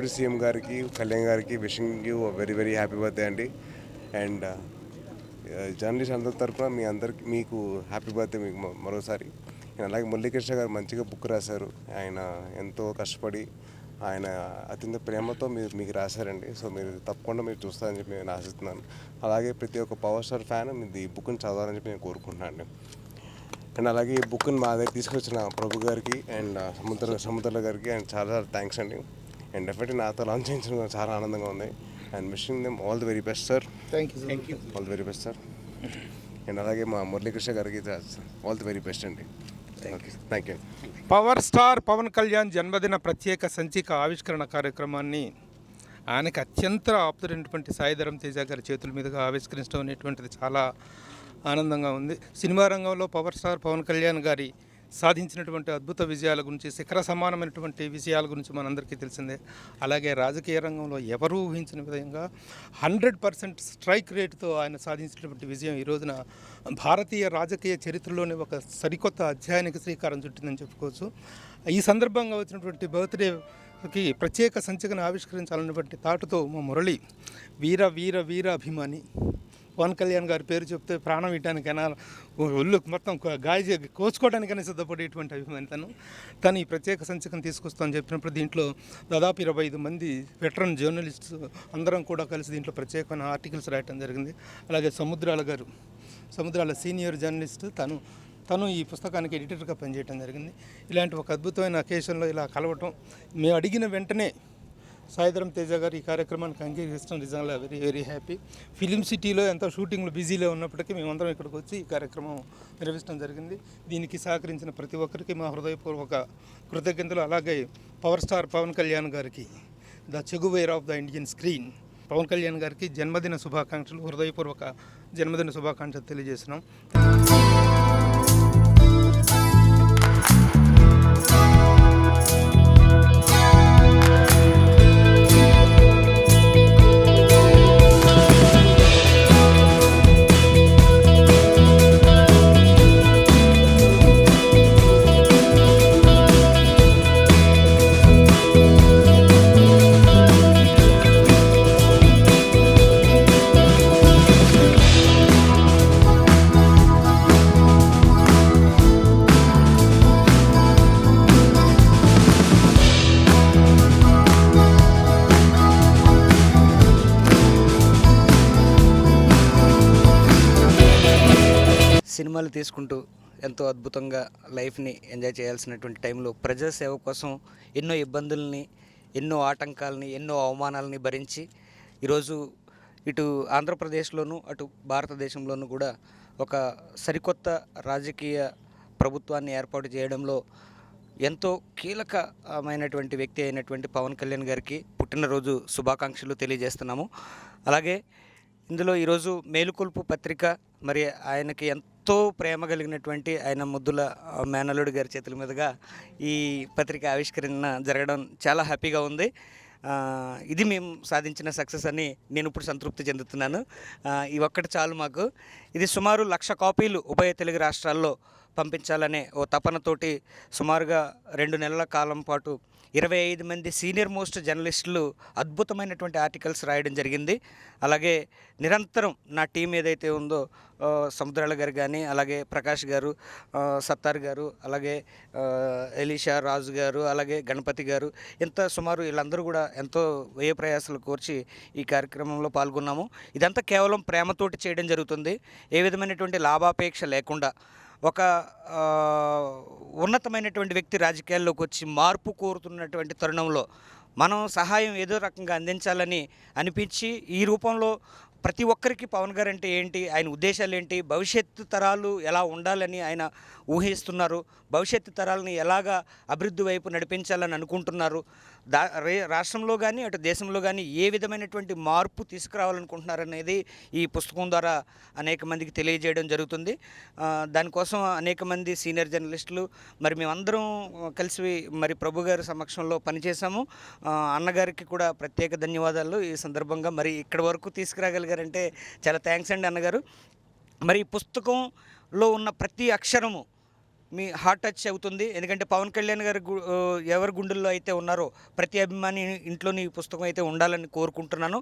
Deputy CM గారికి కళ్యాణ్ గారికి wishing you very very happy birthday అండి. అండ్ జర్నలిస్ట్ uh, అందరి తరఫున మీ అందరికి మీకు హ్యాపీ బర్త్డే మీకు మరోసారి. అలాగే మురళీకృష్ణ గారు మంచిగా బుక్ రాశారు. ఆయన ఎంతో కష్టపడి ఆయన అత్యంత ప్రేమతో మీరు మీకు రాశారండి. సో మీరు తప్పకుండా మీరు చూస్తారని చెప్పి నేను ఆశిస్తున్నాను. అలాగే ప్రతి ఒక్క పవర్ స్టార్ ఫ్యాన్ మీది ఈ బుక్ని చదవాలని చెప్పి నేను కోరుకుంటున్నాను అండి. అండ్ అలాగే ఈ బుక్ని మా దగ్గర తీసుకొచ్చిన ప్రభు గారికి అండ్ uh, సముద్ర సముద్ర గారికి అండ్ చాలా థ్యాంక్స్ అండి. అండ్ డెఫినెట్లీ నాతో లాంచ్ చేయించడం చాలా ఆనందంగా ఉంది. And wishing them all the very best sir thank you thank you all the very best sir and అలాగే మా మురళీకృష్ణ గారికి ఆల్ ది వెరీ బెస్ట్ అండి. Thank you thank you power star Pawan Kalyan జన్మదిన ప్రత్యేక సంచిక ఆవిష్కరణ కార్యక్రమాన్ని ఆయనకు అత్యంత ఆప్తుడైనటువంటి సాయిధరం తేజ గారి చేతుల మీదుగా ఆవిష్కరించడం అనేటువంటిది చాలా ఆనందంగా ఉంది. సినిమా రంగంలో పవర్ స్టార్ పవన్ కళ్యాణ్ గారి సాధించినటువంటి అద్భుత విజయాల గురించి శిఖర సమానమైనటువంటి విజయాల గురించి మనందరికీ తెలిసిందే. అలాగే రాజకీయ రంగంలో ఎవరూ ఊహించిన విధంగా హండ్రెడ్ పర్సెంట్ స్ట్రైక్ రేటుతో ఆయన సాధించినటువంటి విజయం ఈ రోజున భారతీయ రాజకీయ చరిత్రలోనే ఒక సరికొత్త అధ్యాయానికి శ్రీకారం చుట్టిందని చెప్పుకోవచ్చు. ఈ సందర్భంగా వచ్చినటువంటి బర్త్డేకి ప్రత్యేక సంచికను ఆవిష్కరించాలన్నటువంటి తాటుతో మా మురళి వీర వీర వీర అభిమాని. పవన్ కళ్యాణ్ గారి పేరు చెప్తే ప్రాణం ఇవ్వడానికైనా ఒళ్ళు మొత్తం గాయ కోచుకోవడానికైనా సిద్ధపడేటువంటి అభిమాని తను. తను ఈ ప్రత్యేక సంచికను తీసుకొస్తామని చెప్పినప్పుడు దీంట్లో దాదాపు ఇరవై ఐదు మంది వెటరన్ జర్నలిస్ట్స్ అందరం కూడా కలిసి దీంట్లో ప్రత్యేకమైన ఆర్టికల్స్ రాయటం జరిగింది. అలాగే సముద్రాల గారు సముద్రాల సీనియర్ జర్నలిస్ట్ తను తను ఈ పుస్తకానికి ఎడిటర్గా పనిచేయడం జరిగింది. ఇలాంటి ఒక అద్భుతమైన అకేషన్లో ఇలా కలవటం మేము అడిగిన వెంటనే సాయిధరం తేజ గారు ఈ కార్యక్రమానికి అంగీకరించడం నిజంగా వెరీ వెరీ హ్యాపీ ఫిలిం సిటీలో ఎంతో షూటింగ్లో బిజీలో ఉన్నప్పటికీ మేమందరం ఇక్కడికి వచ్చి ఈ కార్యక్రమం నిర్వహించడం జరిగింది. దీనికి సహకరించిన ప్రతి ఒక్కరికి మా హృదయపూర్వక కృతజ్ఞతలు. అలాగే పవర్ స్టార్ పవన్ కళ్యాణ్ గారికి the Che Guevara of the Indian screen. Pawan Kalyan గారికి జన్మదిన శుభాకాంక్షలు. హృదయపూర్వక జన్మదిన శుభాకాంక్షలు తెలియజేసినాం సినిమాలు తీసుకుంటూ ఎంతో అద్భుతంగా లైఫ్ని ఎంజాయ్ చేయాల్సినటువంటి టైంలో ప్రజా సేవ కోసం ఎన్నో ఇబ్బందుల్ని ఎన్నో ఆటంకాలని ఎన్నో అవమానాలని భరించి ఈరోజు ఇటు ఆంధ్రప్రదేశ్లోనూ అటు భారతదేశంలోనూ కూడా ఒక సరికొత్త రాజకీయ ప్రభుత్వాన్ని ఏర్పాటు చేయడంలో ఎంతో కీలకమైనటువంటి వ్యక్తి అయినటువంటి పవన్ కళ్యాణ్ గారికి పుట్టినరోజు శుభాకాంక్షలు తెలియజేస్తున్నాము. అలాగే ఇందులో ఈరోజు మేలుకొల్పు పత్రిక మరి ఆయనకి ఎంత ఎంతో ప్రేమ కలిగినటువంటి ఆయన ముద్దుల ఆ, మేనల్లుడు గారి చేతుల మీదుగా ఈ పత్రిక ఆవిష్కరణ జరగడం చాలా హ్యాపీగా ఉంది. ఇది మేము సాధించిన సక్సెస్ అని నేను ఇప్పుడు సంతృప్తి చెందుతున్నాను. ఈ ఒక్కటి చాలు మాకు. ఇది సుమారు లక్ష కాపీలు ఉభయ తెలుగు రాష్ట్రాల్లో పంపించాలనే ఓ తపనతోటి సుమారుగా రెండు నెలల కాలం పాటు ఇరవై ఐదు మంది సీనియర్ మోస్ట్ జర్నలిస్టులు అద్భుతమైనటువంటి ఆర్టికల్స్ రాయడం జరిగింది. అలాగే నిరంతరం నా టీం ఏదైతే ఉందో సముద్రాల గారు కానీ అలాగే ప్రకాష్ గారు సత్తార్ గారు అలాగే ఎలీషా రాజు గారు అలాగే గణపతి గారు ఇంత సుమారు వీళ్ళందరూ కూడా ఎంతో వ్యయ ప్రయాసాలు కోర్చి ఈ కార్యక్రమంలో పాల్గొన్నాము. ఇదంతా కేవలం ప్రేమతోటి చేయడం జరుగుతుంది. ఏ విధమైనటువంటి లాభాపేక్ష లేకుండా ఒక ఉన్నతమైనటువంటి వ్యక్తి రాజకీయాల్లోకి వచ్చి మార్పు కోరుతున్నటువంటి తరుణంలో మనం సహాయం ఏదో రకంగా అందించాలని అనిపించి ఈ రూపంలో ప్రతి ఒక్కరికి పవన్ గారు అంటే ఏంటి ఆయన ఉద్దేశాలు ఏంటి భవిష్యత్తు తరాలు ఎలా ఉండాలని ఆయన ఊహిస్తున్నారు భవిష్యత్తు తరాలని ఎలాగా అభివృద్ధి వైపు నడిపించాలని అనుకుంటున్నారు దా రాష్ట్రంలో కానీ అటు దేశంలో కానీ ఏ విధమైనటువంటి మార్పు తీసుకురావాలనుకుంటున్నారనేది ఈ పుస్తకం ద్వారా అనేక మందికి తెలియజేయడం జరుగుతుంది. దానికోసం అనేక మంది సీనియర్ జర్నలిస్టులు మరి మేమందరం కలిసి మరి ప్రభు గారి సమక్షంలో పనిచేశాము. అన్నగారికి కూడా ప్రత్యేక ధన్యవాదాలు. ఈ సందర్భంగా మరి ఇక్కడి వరకు తీసుకురాగలిగారంటే చాలా థ్యాంక్స్ అండి అన్నగారు. మరి ఈ పుస్తకంలో ఉన్న ప్రతి అక్షరము మీ హార్ట్ టచ్ అవుతుంది. ఎందుకంటే పవన్ కళ్యాణ్ గారు ఎవరి గుండెల్లో అయితే ఉన్నారో ప్రతి అభిమాని ఇంట్లోని ఈ పుస్తకం అయితే ఉండాలని కోరుకుంటున్నాను.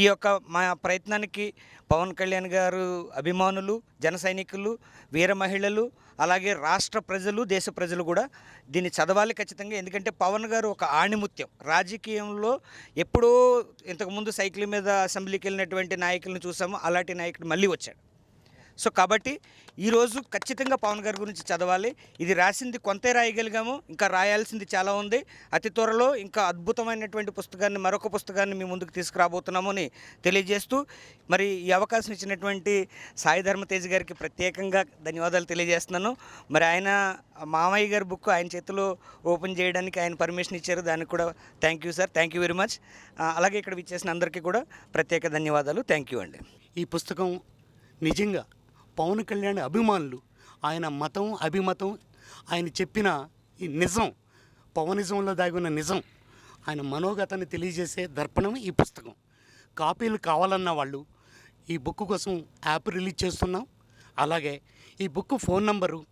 ఈ యొక్క మా ప్రయత్నానికి పవన్ కళ్యాణ్ గారు అభిమానులు జన సైనికులు వీర మహిళలు అలాగే రాష్ట్ర ప్రజలు దేశ ప్రజలు కూడా దీన్ని చదవాలి ఖచ్చితంగా. ఎందుకంటే పవన్ గారు ఒక ఆణిముత్యం. రాజకీయంలో ఎప్పుడో ఇంతకుముందు సైకిల్ మీద అసెంబ్లీకి వెళ్ళినటువంటి నాయకులను చూసాము. అలాంటి నాయకుడు మళ్ళీ వచ్చాడు. సో కాబట్టి ఈరోజు ఖచ్చితంగా పవన్ గారి గురించి చదవాలి. ఇది రాసింది కొంతే రాయగలిగాము ఇంకా రాయాల్సింది చాలా ఉంది. అతి త్వరలో ఇంకా అద్భుతమైనటువంటి పుస్తకాన్ని మరొక పుస్తకాన్ని మీ ముందుకు తీసుకురాబోతున్నాము అని తెలియజేస్తూ మరి ఈ అవకాశం ఇచ్చినటువంటి సాయి ధర్మతేజ్ గారికి ప్రత్యేకంగా ధన్యవాదాలు తెలియజేస్తున్నాను. మరి ఆయన మామయ్య గారి బుక్ ఆయన చేతిలో ఓపెన్ చేయడానికి ఆయన పర్మిషన్ ఇచ్చారు దానికి కూడా thank you sir thank you very much. అలాగే ఇక్కడ విచ్చేసిన అందరికీ కూడా ప్రత్యేక ధన్యవాదాలు థ్యాంక్ యూ అండి. ఈ పుస్తకం నిజంగా పవన్ కళ్యాణ్ అభిమానులు. ఆయన మతం అభిమతం ఆయన చెప్పిన ఈ నిజం పవనిజంలో దాగి ఉన్న నిజం ఆయన మనోగతాన్ని తెలియజేసే దర్పణం ఈ పుస్తకం. కాపీలు కావాలన్న వాళ్ళు ఈ బుక్ కోసం యాప్ రిలీజ్ చేస్తున్నాం. అలాగే ఈ బుక్ ఫోన్ నంబరు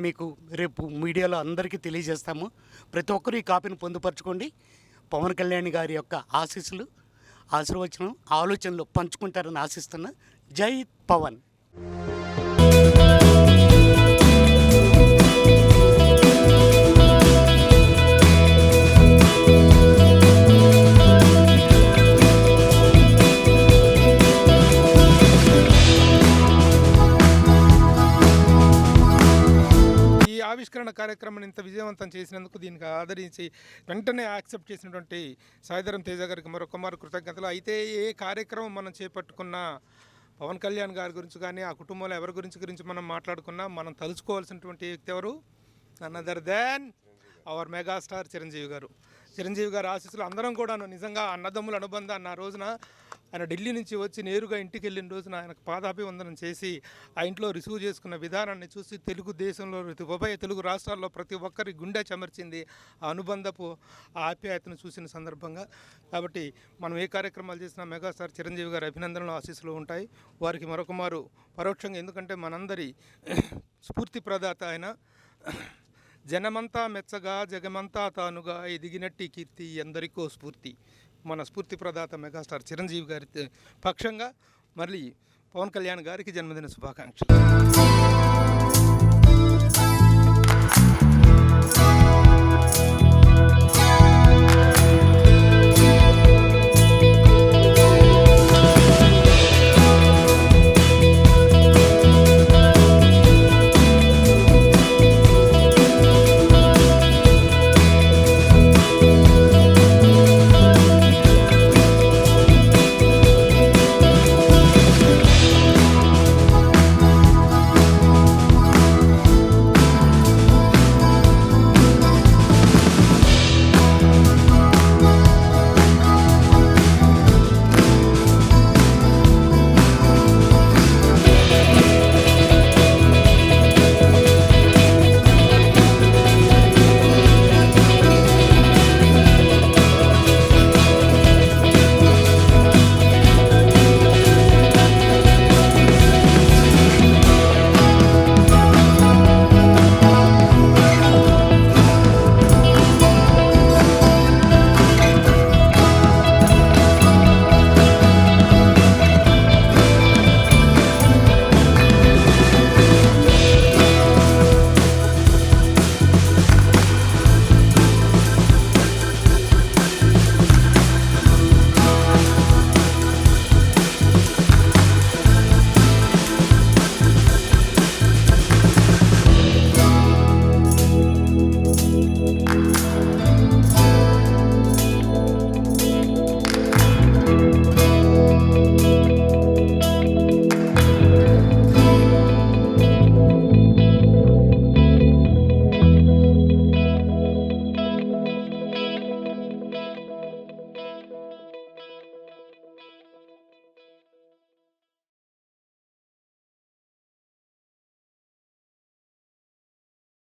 మీకు రేపు మీడియాలో అందరికీ తెలియజేస్తాము. ప్రతి ఒక్కరూ ఈ కాపీని పొందుపరచుకోండి. పవన్ కళ్యాణ్ గారి యొక్క ఆశీస్సులు ఆశీర్వచనం ఆలోచనలు పంచుకుంటారని ఆశిస్తున్నా జై పవన్. బహిష్కరణ కార్యక్రమం కార్యక్రమాన్ని ఇంత విజయవంతం చేసినందుకు దీనికి ఆదరించి వెంటనే యాక్సెప్ట్ చేసినటువంటి సాయిధరం తేజ గారికి మరొకమారు కృతజ్ఞతలు. అయితే ఏ కార్యక్రమం మనం చేపట్టుకున్నా పవన్ కళ్యాణ్ గారి గురించి కానీ ఆ కుటుంబంలో ఎవరి గురించి గురించి మనం మాట్లాడుకున్నా మనం తలుచుకోవాల్సినటువంటి వ్యక్తి ఎవరు? Other than our megastar Chiranjeevi గారు. చిరంజీవి గారు ఆశీస్సులు అందరం కూడాను నిజంగా అన్నదమ్ముల అనుబంధాన్ని ఆ రోజున ఆయన ఢిల్లీ నుంచి వచ్చి నేరుగా ఇంటికి వెళ్ళిన రోజున ఆయనకు పాదాభివందనం చేసి ఆ ఇంట్లో రిసీవ్ చేసుకున్న విధానాన్ని చూసి తెలుగు దేశంలో ప్రతి ఉభయ తెలుగు రాష్ట్రాల్లో ప్రతి ఒక్కరి గుండె చెమర్చింది. ఆ అనుబంధపు ఆప్యాయతను చూసిన సందర్భంగా. కాబట్టి మనం ఏ కార్యక్రమాలు చేసినా మెగాస్టార్ చిరంజీవి గారి అభినందనలు ఆశీస్సులు ఉంటాయి. వారికి మరొక మారు పరోక్షంగా ఎందుకంటే మనందరి స్ఫూర్తి ప్రదాత ఆయన. జనమంతా మెచ్చగా జగమంతా తానుగా ఎదిగినట్టి కీర్తి ఎందరికో స్ఫూర్తి. మన స్ఫూర్తి ప్రదాత మెగాస్టార్ చిరంజీవి గారి పక్షంగా మళ్ళీ పవన్ కళ్యాణ్ గారికి జన్మదిన శుభాకాంక్షలు.